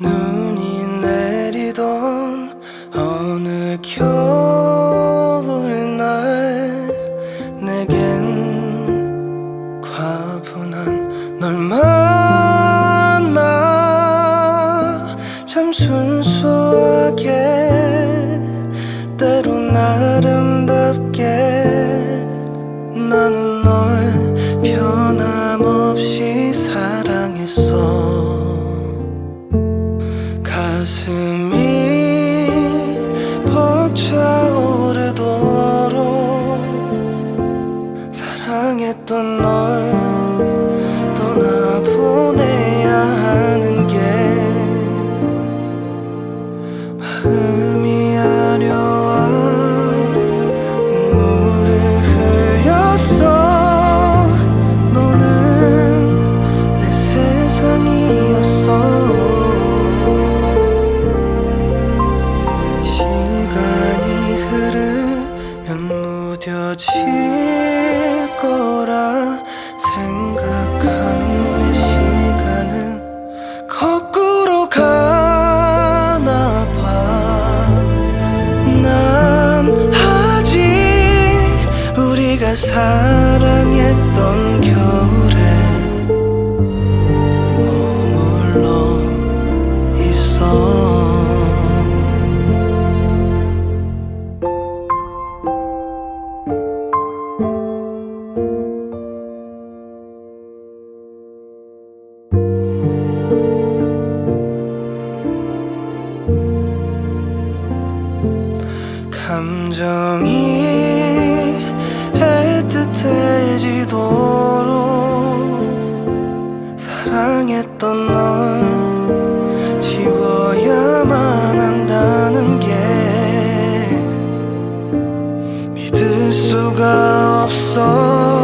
눈이 내리던 어느 겨울날 내겐 과분한 널 만나 참 순수하게 널 떠나보내야 하는 게 마음이 아려와 눈물을 흘렸어. 너는 내 세상이었어. 시간이 흐르면 무뎌질 거라 생각한 내 시간은 거꾸로 가나 봐난 아직 우리가 사랑했던 겨울에 머물러 있어 수가 없어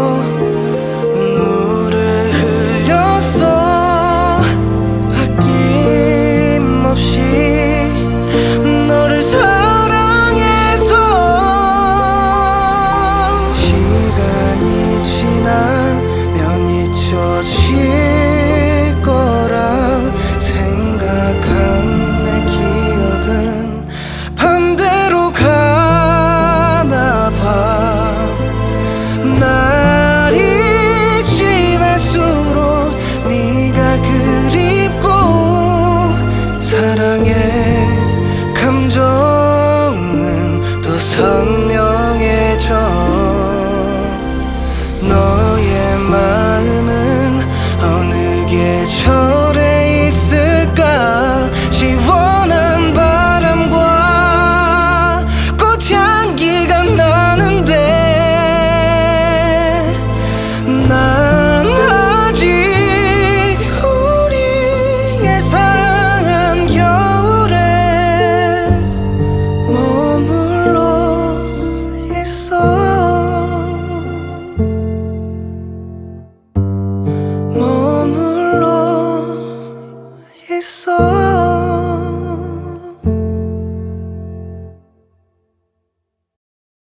esqueço.